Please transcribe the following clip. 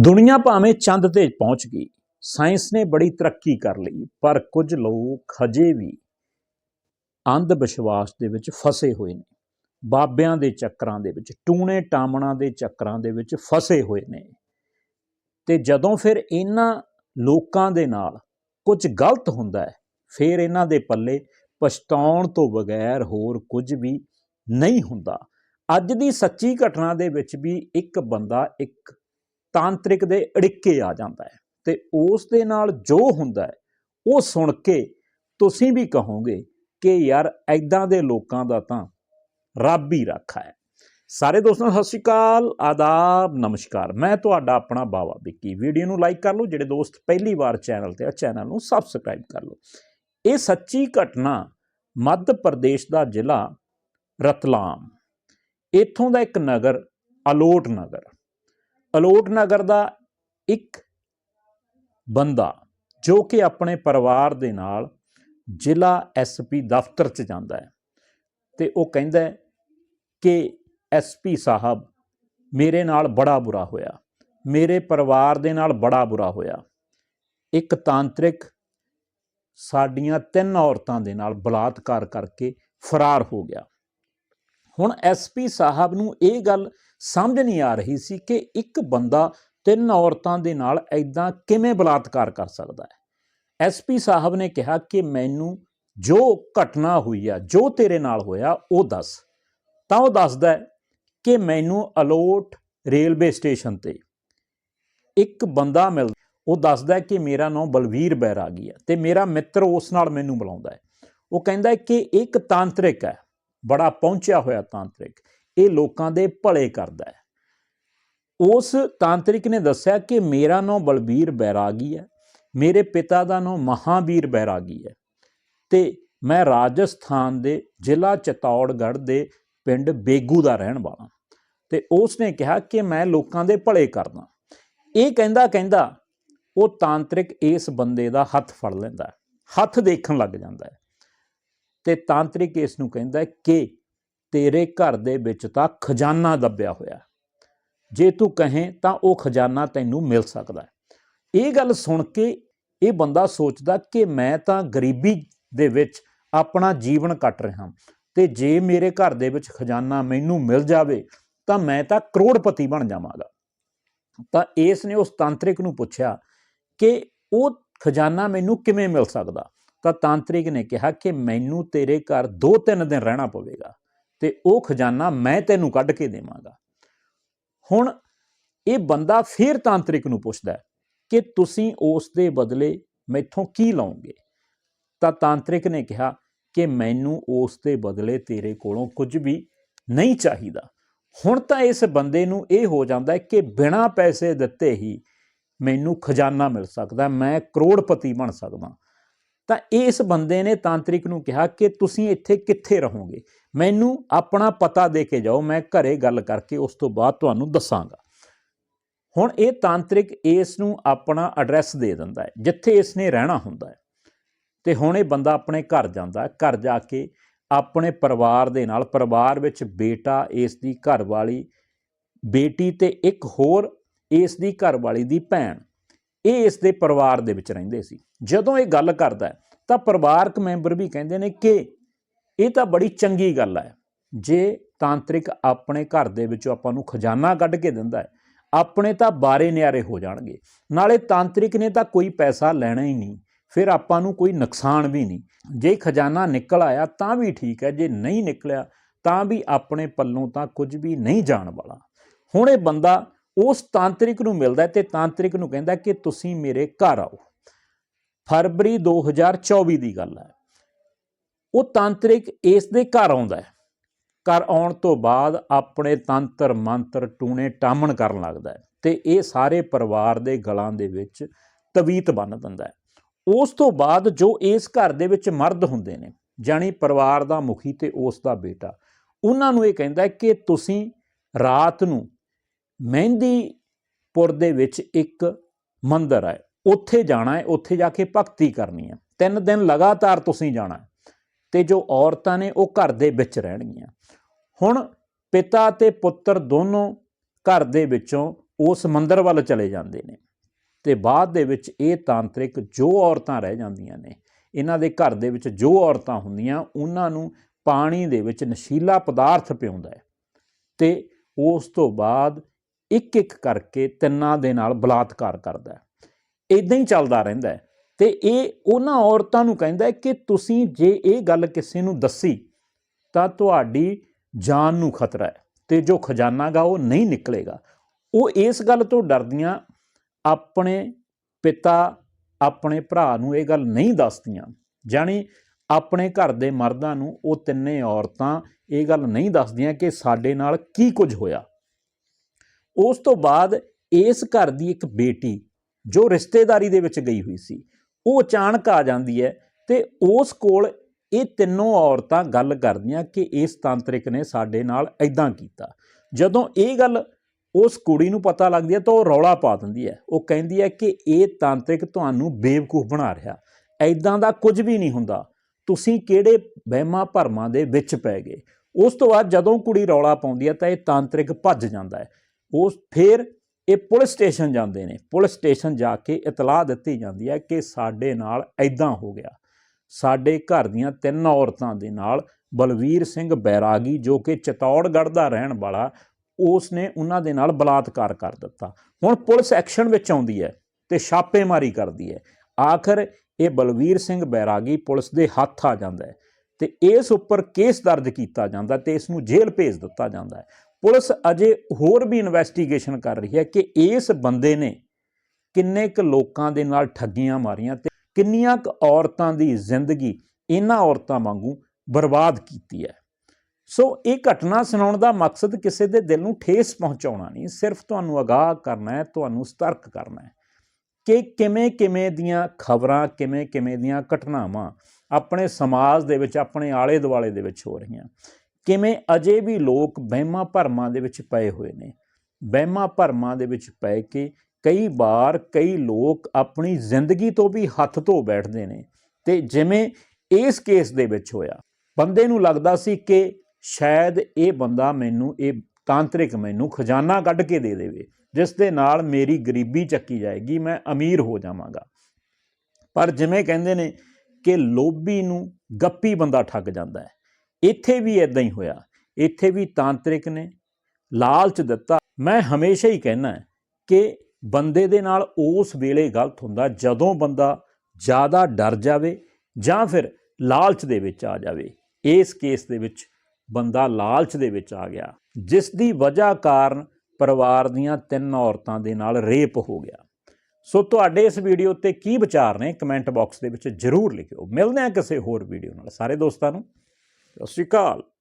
ਦੁਨੀਆ ਭਾਵੇਂ ਚੰਦ ਤੇ ਪਹੁੰਚ ਗਈ, ਸਾਇੰਸ ਨੇ ਬੜੀ ਤਰੱਕੀ ਕਰ ਲਈ, ਪਰ ਕੁਝ ਲੋਕ ਹਜੇ ਵੀ ਅੰਧ ਵਿਸ਼ਵਾਸ ਦੇ ਵਿੱਚ ਫਸੇ ਹੋਏ ਨੇ। ਬਾਬਿਆਂ ਦੇ ਚੱਕਰਾਂ ਦੇ ਵਿੱਚ, ਟੂਣੇ ਟਾਮਣਾ ਦੇ ਚੱਕਰਾਂ ਦੇ ਵਿੱਚ ਫਸੇ ਹੋਏ ਨੇ। ਤੇ ਜਦੋਂ ਫਿਰ ਇਹਨਾਂ ਲੋਕਾਂ ਦੇ ਨਾਲ ਕੁਝ ਗਲਤ ਹੁੰਦਾ ਹੈ, ਫਿਰ ਇਹਨਾਂ ਦੇ ਪੱਲੇ ਪਛਤਾਉਣ ਤੋਂ ਬਗੈਰ ਹੋਰ ਕੁਝ ਵੀ ਨਹੀਂ ਹੁੰਦਾ। ਅੱਜ ਦੀ ਸੱਚੀ ਘਟਨਾ ਦੇ ਵਿੱਚ ਵੀ ਇੱਕ ਬੰਦਾ ਇੱਕ ਤਾਂਤਰਿਕ ਦੇ ਅੜਿੱਕੇ ਆ ਜਾਂਦਾ ਹੈ ਤੇ ਉਸ ਦੇ ਨਾਲ ਜੋ ਹੁੰਦਾ ਹੈ, ਉਹ ਸੁਣ ਕੇ ਤੁਸੀਂ ਵੀ ਕਹੋਗੇ ਕਿ ਯਾਰ ਐਦਾਂ ਦੇ ਲੋਕਾਂ ਦਾ ਤਾਂ ਰੱਬ ਹੀ ਰੱਖਾ ਹੈ। ਸਾਰੇ ਦੋਸਤਾਂ ਨੂੰ ਸਤਿ ਸ਼੍ਰੀ ਅਕਾਲ, ਆਦਾਬ, ਨਮਸਕਾਰ। ਮੈਂ ਤੁਹਾਡਾ ਆਪਣਾ ਬਾਵਾ ਵਿੱਕੀ। ਵੀਡੀਓ ਨੂੰ ਲਾਈਕ ਕਰ ਲਓ, ਜਿਹੜੇ ਦੋਸਤ ਪਹਿਲੀ ਵਾਰ ਚੈਨਲ ਤੇ ਆ, ਚੈਨਲ ਨੂੰ ਸਬਸਕ੍ਰਾਈਬ ਕਰ ਲਓ। ਇਹ ਸੱਚੀ ਘਟਨਾ ਮੱਧ ਪ੍ਰਦੇਸ਼ ਦਾ ਜ਼ਿਲ੍ਹਾ ਰਤਲਾਮ। ਇੱਥੋਂ ਦਾ ਇੱਕ ਨਗਰ, ਅਲੋਟ ਨਗਰ। ਅਲੋਟ ਨਗਰ ਦਾ ਇੱਕ ਬੰਦਾ ਜੋ ਕਿ ਆਪਣੇ ਪਰਿਵਾਰ ਦੇ ਨਾਲ ਜ਼ਿਲ੍ਹਾ ਐਸਪੀ ਦਫ਼ਤਰ 'ਚ ਜਾਂਦਾ ਹੈ ਤੇ ਉਹ ਕਹਿੰਦਾ ਹੈ ਕਿ ਐਸਪੀ ਸਾਹਿਬ ਮੇਰੇ ਨਾਲ ਬੜਾ ਬੁਰਾ ਹੋਇਆ, ਮੇਰੇ ਪਰਿਵਾਰ ਦੇ ਨਾਲ ਬੜਾ ਬੁਰਾ ਹੋਇਆ। ਇੱਕ ਤਾਂਤਰਿਕ ਸਾਡੀਆਂ ਤਿੰਨ ਔਰਤਾਂ ਦੇ ਨਾਲ ਬਲਾਤਕਾਰ ਕਰਕੇ ਫਰਾਰ ਹੋ ਗਿਆ। ਹੁਣ ਐਸਪੀ ਸਾਹਿਬ ਨੂੰ ਇਹ ਗੱਲ ਸਮਝ ਨਹੀਂ ਆ ਰਹੀ ਸੀ ਕਿ ਇੱਕ ਬੰਦਾ ਤਿੰਨ ਔਰਤਾਂ ਦੇ ਨਾਲ ਐਦਾਂ ਕਿਵੇਂ ਬਲਾਤਕਾਰ ਕਰ ਸਕਦਾ ਹੈ। ਐਸਪੀ ਸਾਹਿਬ ਨੇ ਕਿਹਾ ਕਿ ਮੈਨੂੰ ਜੋ ਘਟਨਾ ਹੋਈ ਆ, ਜੋ ਤੇਰੇ ਨਾਲ ਹੋਇਆ, ਉਹ ਦੱਸ। ਤਾਂ ਉਹ ਦੱਸਦਾ ਕਿ ਮੈਨੂੰ ਅਲੋਟ ਰੇਲਵੇ ਸਟੇਸ਼ਨ ਤੇ ਇੱਕ ਬੰਦਾ ਮਿਲ ਉਹ ਦੱਸਦਾ ਕਿ ਮੇਰਾ ਨਾਮ ਬਲਵੀਰ ਬੈਰਾਗੀ ਹੈ ਤੇ ਮੇਰਾ ਮਿੱਤਰ ਉਸ ਨਾਲ ਮੈਨੂੰ ਬੁਲਾਉਂਦਾ ਹੈ। ਉਹ ਕਹਿੰਦਾ ਕਿ ਇੱਕ ਤਾਂਤਰਿਕ ਹੈ, ਬੜਾ ਪਹੁੰਚਿਆ ਹੋਇਆ ਤਾਂਤਰਿਕ। ਇਹ ਲੋਕਾਂ ਦੇ ਭਲੇ ਕਰਦਾ ਹੈ। ਉਸ ਤਾਂਤਰਿਕ ਨੇ ਦੱਸਿਆ ਕਿ ਮੇਰਾ ਨਾਮ ਬਲਬੀਰ ਬੈਰਾਗੀ ਹੈ, ਮੇਰੇ ਪਿਤਾ ਦਾ ਨਾਮ ਮਹਾਵੀਰ ਬੈਰਾਗੀ ਹੈ ਤੇ ਮੈਂ ਰਾਜਸਥਾਨ ਦੇ ਜ਼ਿਲ੍ਹਾ ਚਤੌੜਗੜ੍ਹ ਦੇ ਪਿੰਡ ਬੇਗੂ ਦਾ ਰਹਿਣ ਵਾਲਾ। ਤੇ ਉਸ ਨੇ ਕਿਹਾ ਕਿ ਮੈਂ ਲੋਕਾਂ ਦੇ ਭਲੇ ਕਰਦਾ। ਇਹ ਕਹਿੰਦਾ ਕਹਿੰਦਾ ਉਹ ਤਾਂਤਰਿਕ ਇਸ ਬੰਦੇ ਦਾ ਹੱਥ ਫੜ ਲੈਂਦਾ ਹੱਥ ਦੇਖਣ ਲੱਗ ਜਾਂਦਾ ਹੈ ਤੇ ਤਾਂਤਰਿਕ ਇਸ ਨੂੰ ਕਹਿੰਦਾ ਕਿ ਤੇਰੇ ਘਰ ਦੇ ਵਿੱਚ ਤਾਂ ਖਜ਼ਾਨਾ ਦੱਬਿਆ ਹੋਇਆ ਜੇ ਤੂੰ ਕਹੇ ਤਾਂ ਉਹ ਖਜ਼ਾਨਾ ਤੈਨੂੰ ਮਿਲ ਸਕਦਾ ਇਹ ਗੱਲ ਸੁਣ ਕੇ ਇਹ ਬੰਦਾ ਸੋਚਦਾ ਕਿ ਮੈਂ ਤਾਂ ਗਰੀਬੀ ਦੇ ਵਿੱਚ ਆਪਣਾ ਜੀਵਨ ਕੱਟ ਰਿਹਾ ਤੇ ਜੇ ਮੇਰੇ ਘਰ ਦੇ ਵਿੱਚ ਖਜ਼ਾਨਾ ਮੈਨੂੰ ਮਿਲ ਜਾਵੇ ਤਾਂ ਮੈਂ ਤਾਂ ਕਰੋੜਪਤੀ ਬਣ ਜਾਵਾਂਗਾ। ਤਾਂ ਇਸ ਨੇ ਉਸ ਤਾਂਤਰਿਕ ਨੂੰ ਪੁੱਛਿਆ ਕਿ ਉਹ ਖਜ਼ਾਨਾ ਮੈਨੂੰ ਕਿਵੇਂ ਮਿਲ ਸਕਦਾ? ਤਾਂ ਤਾਂਤਰਿਕ ਨੇ ਕਿਹਾ ਕਿ ਮੈਨੂੰ ਤੇਰੇ ਘਰ 2-3 ਦਿਨ ਰਹਿਣਾ ਪਵੇਗਾ। ਤੇ ਉਹ ਖਜ਼ਾਨਾ ਮੈਂ ਤੈਨੂੰ ਕੱਢ ਕੇ ਦੇਵਾਂਗਾ। ਹੁਣ ਇਹ ਬੰਦਾ ਫੇਰ ਤਾਂਤਰਿਕ ਨੂੰ ਪੁੱਛਦਾ ਕਿ ਤੁਸੀਂ ਉਸ ਦੇ ਬਦਲੇ ਮੈਥੋਂ ਕੀ ਲਓਗੇ? ਤਾਂ ਤਾਂਤਰਿਕ ਨੇ ਕਿਹਾ ਕਿ ਮੈਨੂੰ ਉਸ ਦੇ ਬਦਲੇ ਤੇਰੇ ਕੋਲੋਂ ਕੁਝ ਵੀ ਨਹੀਂ ਚਾਹੀਦਾ। ਹੁਣ ਤਾਂ ਇਸ ਬੰਦੇ ਨੂੰ ਇਹ ਹੋ ਜਾਂਦਾ ਹੈ ਕਿ ਬਿਨਾਂ ਪੈਸੇ ਦਿੱਤੇ ਹੀ ਮੈਨੂੰ ਖਜ਼ਾਨਾ ਮਿਲ ਸਕਦਾ, ਮੈਂ ਕਰੋੜਪਤੀ ਬਣ ਸਕਦਾ। ਤਾਂ ਇਸ ਬੰਦੇ ਨੇ ਤਾਂਤਰਿਕ ਨੂੰ ਕਿਹਾ ਕਿ ਤੁਸੀਂ ਇੱਥੇ ਕਿੱਥੇ ਰਹੋਗੇ? ਮੈਨੂੰ ਆਪਣਾ ਪਤਾ ਦੇ ਕੇ ਜਾਓ, ਮੈਂ ਘਰੇ ਗੱਲ ਕਰਕੇ ਉਸ ਤੋਂ ਬਾਅਦ ਤੁਹਾਨੂੰ ਦੱਸਾਂਗਾ। ਹੁਣ ਇਹ ਤਾਂਤਰਿਕ ਇਸ ਨੂੰ ਆਪਣਾ ਐਡਰੈਸ ਦੇ ਦਿੰਦਾ ਹੈ, ਜਿੱਥੇ ਇਸ ਨੇ ਰਹਿਣਾ ਹੁੰਦਾ ਹੈ। ਤੇ ਹੁਣ ਇਹ ਬੰਦਾ ਆਪਣੇ ਘਰ ਜਾਂਦਾ ਘਰ ਜਾ ਕੇ ਆਪਣੇ ਪਰਿਵਾਰ ਦੇ ਨਾਲ, ਪਰਿਵਾਰ ਵਿੱਚ ਬੇਟਾ, ਇਸ ਦੀ ਘਰਵਾਲੀ, ਬੇਟੀ ਤੇ ਇੱਕ ਹੋਰ ਇਸ ਦੀ ਘਰਵਾਲੀ ਦੀ ਭੈਣ, ਇਹ ਇਸ ਦੇ ਪਰਿਵਾਰ ਦੇ ਵਿੱਚ ਰਹਿੰਦੇ ਸੀ। ਜਦੋਂ ਇਹ ਗੱਲ ਕਰਦਾ ਤਾਂ ਪਰਿਵਾਰਕ ਮੈਂਬਰ ਵੀ ਕਹਿੰਦੇ ਨੇ ਕਿ ਇਹ ਤਾਂ ਬੜੀ ਚੰਗੀ ਗੱਲ ਹੈ। ਜੇ ਤਾਂਤਰਿਕ ਆਪਣੇ ਘਰ ਦੇ ਵਿੱਚੋਂ ਆਪਾਂ ਨੂੰ ਖਜ਼ਾਨਾ ਕੱਢ ਕੇ ਦਿੰਦਾ ਹੈ, ਆਪਣੇ ਤਾਂ ਬਾਰੇ ਨਿਆਰੇ ਹੋ ਜਾਣਗੇ। ਨਾਲੇ ਤਾਂਤਰਿਕ ਨੇ ਤਾਂ ਕੋਈ ਪੈਸਾ ਲੈਣਾ ਹੀ ਨਹੀਂ, ਫਿਰ ਆਪਾਂ ਨੂੰ ਕੋਈ ਨੁਕਸਾਨ ਵੀ ਨਹੀਂ। ਜੇ ਖਜ਼ਾਨਾ ਨਿਕਲ ਆਇਆ ਤਾਂ ਵੀ ਠੀਕ ਹੈ, ਜੇ ਨਹੀਂ ਨਿਕਲਿਆ ਤਾਂ ਵੀ ਆਪਣੇ ਪੱਲੋਂ ਤਾਂ ਕੁਝ ਵੀ ਨਹੀਂ ਜਾਣ ਵਾਲਾ। ਹੁਣ ਇਹ ਬੰਦਾ ਉਸ ਤਾਂਤਰਿਕ ਨੂੰ ਮਿਲਦਾ ਤੇ ਤਾਂਤਰਿਕ ਨੂੰ ਕਹਿੰਦਾ ਕਿ ਤੁਸੀਂ ਮੇਰੇ ਘਰ ਆਓ। ਫਰਵਰੀ 2024 ਦੀ ਗੱਲ ਹੈ। ਉਹ ਤਾਂਤਰਿਕ ਇਸ ਦੇ ਘਰ ਆਉਂਦਾ ਹੈ। ਘਰ ਆਉਣ ਤੋਂ ਬਾਅਦ ਆਪਣੇ ਤੰਤਰ ਮੰਤਰ ਟੂਣੇ ਟਾਮਣ ਕਰਨ ਲੱਗਦਾ ਹੈ ਤੇ ਇਹ ਸਾਰੇ ਪਰਿਵਾਰ ਦੇ ਗਲਾਂ ਦੇ ਵਿੱਚ ਤਵੀਤ ਬੰਨ ਦਿੰਦਾ ਹੈ। ਉਸ ਤੋਂ ਬਾਅਦ ਜੋ ਇਸ ਘਰ ਦੇ ਵਿੱਚ ਮਰਦ ਹੁੰਦੇ ਨੇ ਜਾਨੀ ਪਰਿਵਾਰ ਦਾ ਮੁਖੀ ਤੇ ਉਸ ਦਾ ਬੇਟਾ, ਉਹਨਾਂ ਨੂੰ ਇਹ ਕਹਿੰਦਾ ਕਿ ਤੁਸੀਂ ਰਾਤ ਨੂੰ ਮਹਿੰਦੀਪੁਰ ਦੇ ਵਿੱਚ ਇੱਕ ਮੰਦਿਰ ਹੈ, ਉੱਥੇ ਜਾਣਾ ਹੈ, ਉੱਥੇ ਜਾ ਕੇ ਭਗਤੀ ਕਰਨੀ ਹੈ। ਤਿੰਨ ਦਿਨ ਲਗਾਤਾਰ ਤੁਸੀਂ ਜਾਣਾ ਹੈ। ਤੇ ਜੋ ਔਰਤਾਂ ਨੇ ਉਹ ਘਰ ਦੇ ਵਿੱਚ ਰਹਿਣਗੀਆਂ। ਹੁਣ ਪਿਤਾ ਤੇ ਪੁੱਤਰ ਦੋਨੋਂ ਘਰ ਦੇ ਵਿੱਚੋਂ ਉਸ ਮੰਦਰ ਵੱਲ ਚਲੇ ਜਾਂਦੇ ਨੇ ਤੇ ਬਾਅਦ ਦੇ ਵਿੱਚ ਇਹ ਤਾਂਤਰਿਕ ਜੋ ਔਰਤਾਂ ਰਹਿ ਜਾਂਦੀਆਂ ਨੇ, ਇਹਨਾਂ ਦੇ ਘਰ ਦੇ ਵਿੱਚ ਜੋ ਔਰਤਾਂ ਹੁੰਦੀਆਂ, ਉਹਨਾਂ ਨੂੰ ਪਾਣੀ ਦੇ ਵਿੱਚ ਨਸ਼ੀਲਾ ਪਦਾਰਥ ਪਿਉਂਦਾ ਹੈ ਤੇ ਉਸ ਤੋਂ ਬਾਅਦ ਇੱਕ ਇੱਕ ਕਰਕੇ ਤਿੰਨਾਂ ਦੇ ਨਾਲ ਬਲਾਤਕਾਰ ਕਰਦਾ ਹੈ। ਇਦਾਂ ਹੀ ਚੱਲਦਾ ਰਹਿੰਦਾ ਹੈ। ਤੇ ਇਹ ਉਹਨਾਂ ਔਰਤਾਂ ਨੂੰ ਕਹਿੰਦਾ ਹੈ ਕਿ ਤੁਸੀਂ ਜੇ ਇਹ ਗੱਲ ਕਿਸੇ ਨੂੰ ਦੱਸੀ, ਤਾਂ ਤੁਹਾਡੀ ਜਾਨ ਨੂੰ ਖਤਰਾ ਹੈ ਤੇ ਜੋ ਖਜ਼ਾਨਾ ਗਾ ਉਹ ਨਹੀਂ ਨਿਕਲੇਗਾ। ਉਹ ਇਸ ਗੱਲ ਤੋਂ ਡਰਦੀਆਂ, ਆਪਣੇ ਪਿਤਾ, ਆਪਣੇ ਭਰਾ ਨੂੰ ਇਹ ਗੱਲ ਨਹੀਂ ਦੱਸਦੀਆਂ ਜਾਣੀ ਆਪਣੇ ਘਰ ਦੇ ਮਰਦਾਂ ਨੂੰ ਉਹ ਤਿੰਨੇ ਔਰਤਾਂ ਇਹ ਗੱਲ ਨਹੀਂ ਦੱਸਦੀਆਂ ਕਿ ਸਾਡੇ ਨਾਲ ਕੀ ਕੁਝ ਹੋਇਆ। ਉਸ ਤੋਂ ਬਾਅਦ ਇਸ ਘਰ ਦੀ ਇੱਕ ਬੇਟੀ, ਜੋ ਰਿਸ਼ਤੇਦਾਰੀ ਦੇ ਵਿੱਚ ਗਈ ਹੋਈ ਸੀ ਉਹ ਅਚਾਨਕ ਆ ਜਾਂਦੀ ਹੈ ਤੇ ਉਸ ਕੋਲ ਇਹ ਤਿੰਨੋਂ ਔਰਤਾਂ ਗੱਲ ਕਰਦੀਆਂ ਕਿ ਇਸ ਤਾਂਤਰਿਕ ਨੇ ਸਾਡੇ ਨਾਲ ਐਦਾਂ ਕੀਤਾ। ਜਦੋਂ ਇਹ ਗੱਲ ਉਸ ਕੁੜੀ ਨੂੰ ਪਤਾ ਲੱਗਦੀ ਹੈ ਤਾਂ ਉਹ ਰੌਲਾ ਪਾ ਦਿੰਦੀ ਹੈ। ਉਹ ਕਹਿੰਦੀ ਹੈ ਕਿ ਇਹ ਤਾਂਤਰਿਕ ਤੁਹਾਨੂੰ ਬੇਵਕੂਫ ਬਣਾ ਰਿਹਾ। ਐਦਾਂ ਦਾ ਕੁਝ ਵੀ ਨਹੀਂ ਹੁੰਦਾ। ਤੁਸੀਂ ਕਿਹੜੇ ਵਹਿਮਾਂ ਭਰਮਾਂ ਦੇ ਵਿੱਚ ਪੈ ਗਏ? ਉਸ ਤੋਂ ਬਾਅਦ ਜਦੋਂ ਕੁੜੀ ਰੌਲਾ ਪਾਉਂਦੀ ਹੈ ਤਾਂ ਇਹ ਤਾਂਤਰਿਕ ਭੱਜ ਜਾਂਦਾ ਹੈ। ਉਸ ਫਿਰ ਇਹ ਪੁਲਿਸ ਸਟੇਸ਼ਨ ਜਾਂਦੇ ਨੇ। ਪੁਲਿਸ ਸਟੇਸ਼ਨ ਜਾ ਕੇ ਇਤਲਾਹ ਦਿੱਤੀ ਜਾਂਦੀ ਹੈ ਕਿ ਸਾਡੇ ਨਾਲ ਐਦਾਂ ਹੋ ਗਿਆ। ਸਾਡੇ ਘਰ ਦੀਆਂ ਤਿੰਨ ਔਰਤਾਂ ਦੇ ਨਾਲ ਬਲਵੀਰ ਸਿੰਘ ਬੈਰਾਗੀ, ਜੋ ਕਿ ਚਤੌੜਗੜ੍ਹ ਦਾ ਰਹਿਣ ਵਾਲਾ ਉਸ ਨੇ ਉਹਨਾਂ ਦੇ ਨਾਲ ਬਲਾਤਕਾਰ ਕਰ ਦਿੱਤਾ। ਹੁਣ ਪੁਲਿਸ ਐਕਸ਼ਨ ਵਿੱਚ ਆਉਂਦੀ ਹੈ ਤੇ ਛਾਪੇਮਾਰੀ ਕਰਦੀ ਹੈ। ਆਖਰ ਇਹ ਬਲਵੀਰ ਸਿੰਘ ਬੈਰਾਗੀ ਪੁਲਿਸ ਦੇ ਹੱਥ ਆ ਜਾਂਦਾ ਹੈ ਤੇ ਇਸ ਉੱਪਰ ਕੇਸ ਦਰਜ ਕੀਤਾ ਜਾਂਦਾ ਤੇ ਇਸ ਨੂੰ ਜੇਲ੍ਹ ਭੇਜ ਦਿੱਤਾ ਜਾਂਦਾ ਹੈ। ਪੁਲਿਸ ਅਜੇ ਹੋਰ ਵੀ ਇਨਵੈਸਟੀਗੇਸ਼ਨ ਕਰ ਰਹੀ ਹੈ ਕਿ ਇਸ ਬੰਦੇ ਨੇ ਕਿੰਨੇ ਕੁ ਲੋਕਾਂ ਦੇ ਨਾਲ ਠੱਗੀਆਂ ਮਾਰੀਆਂ ਤੇ ਕਿੰਨੀਆਂ ਕੁ ਔਰਤਾਂ ਦੀ ਜ਼ਿੰਦਗੀ ਇਹਨਾਂ ਔਰਤਾਂ ਵਾਂਗੂ ਬਰਬਾਦ ਕੀਤੀ ਹੈ। ਸੋ ਇਹ ਘਟਨਾ ਸੁਣਾਉਣ ਦਾ ਮਕਸਦ ਕਿਸੇ ਦੇ ਦਿਲ ਨੂੰ ਠੇਸ ਪਹੁੰਚਾਉਣਾ ਨਹੀਂ, ਸਿਰਫ ਤੁਹਾਨੂੰ ਅਗਾਹ ਕਰਨਾ ਹੈ, ਤੁਹਾਨੂੰ ਸਤਰਕ ਕਰਨਾ ਹੈ ਕਿ ਕਿਵੇਂ ਕਿਵੇਂ ਦੀਆਂ ਖਬਰਾਂ, ਕਿਵੇਂ ਕਿਵੇਂ ਦੀਆਂ ਘਟਨਾਵਾਂ ਆਪਣੇ ਸਮਾਜ ਦੇ ਵਿੱਚ, ਆਪਣੇ ਆਲੇ ਦੁਆਲੇ ਦੇ ਵਿੱਚ ਹੋ ਰਹੀਆਂ। ਕਿਵੇਂ ਅਜੇ ਵੀ ਲੋਕ ਵਹਿਮਾਂ ਭਰਮਾਂ ਦੇ ਵਿੱਚ ਪਏ ਹੋਏ ਨੇ। ਵਹਿਮਾਂ ਭਰਮਾਂ ਦੇ ਵਿੱਚ ਪੈ ਕੇ ਕਈ ਵਾਰ ਕਈ ਲੋਕ ਆਪਣੀ ਜ਼ਿੰਦਗੀ ਤੋਂ ਵੀ ਹੱਥ ਧੋ ਬੈਠਦੇ ਨੇ ਤੇ ਜਿਵੇਂ ਇਸ ਕੇਸ ਦੇ ਵਿੱਚ ਹੋਇਆ। ਬੰਦੇ ਨੂੰ ਲੱਗਦਾ ਸੀ ਕਿ ਸ਼ਾਇਦ ਇਹ ਬੰਦਾ ਮੈਨੂੰ, ਇਹ ਤਾਂਤਰਿਕ ਮੈਨੂੰ ਖਜ਼ਾਨਾ ਕੱਢ ਕੇ ਦੇ ਦੇਵੇ, ਜਿਸ ਦੇ ਨਾਲ ਮੇਰੀ ਗਰੀਬੀ ਚੱਕੀ ਜਾਏਗੀ, ਮੈਂ ਅਮੀਰ ਹੋ ਜਾਵਾਂਗਾ। ਪਰ ਜਿਵੇਂ ਕਹਿੰਦੇ ਨੇ ਕਿ ਲੋਭੀ ਨੂੰ ਗੱਪੀ ਬੰਦਾ ਠੱਗ ਜਾਂਦਾ ਹੈ। ਇੱਥੇ ਵੀ ਇਦਾਂ ਹੀ ਹੋਇਆ। ਇੱਥੇ ਵੀ ਤਾਂਤਰਿਕ ਨੇ, ਲਾਲਚ ਦਿੱਤਾ। ਮੈਂ ਹਮੇਸ਼ਾ ਹੀ ਕਹਿਣਾ ਕਿ ਬੰਦੇ ਦੇ ਨਾਲ ਉਸ ਵੇਲੇ ਗਲਤ ਹੁੰਦਾ, ਜਦੋਂ ਬੰਦਾ ਜ਼ਿਆਦਾ ਡਰ ਜਾਵੇ ਜਾਂ ਫਿਰ ਲਾਲਚ ਦੇ ਵਿੱਚ ਆ ਜਾਵੇ। ਇਸ ਕੇਸ ਦੇ ਵਿੱਚ ਬੰਦਾ ਲਾਲਚ ਦੇ ਵਿੱਚ ਆ ਗਿਆ, ਜਿਸ ਦੀ ਵਜ੍ਹਾ ਕਾਰਨ ਪਰਿਵਾਰ ਦੀਆਂ ਤਿੰਨ ਔਰਤਾਂ ਦੇ ਨਾਲ ਰੇਪ ਹੋ ਗਿਆ। ਸੋ ਤੁਹਾਡੇ ਇਸ ਵੀਡੀਓ ਤੇ ਕੀ ਵਿਚਾਰ ਨੇ, ਕਮੈਂਟ ਬਾਕਸ ਦੇ ਵਿੱਚ ਜਰੂਰ ਲਿਖਿਓ। ਮਿਲਦੇ ਹਾਂ ਕਿਸੇ ਹੋਰ ਵੀਡੀਓ ਨਾਲ। ਸਾਰੇ ਦੋਸਤਾਂ ਨੂੰ ਸਤਿ ਸ਼੍ਰੀ ਅਕਾਲ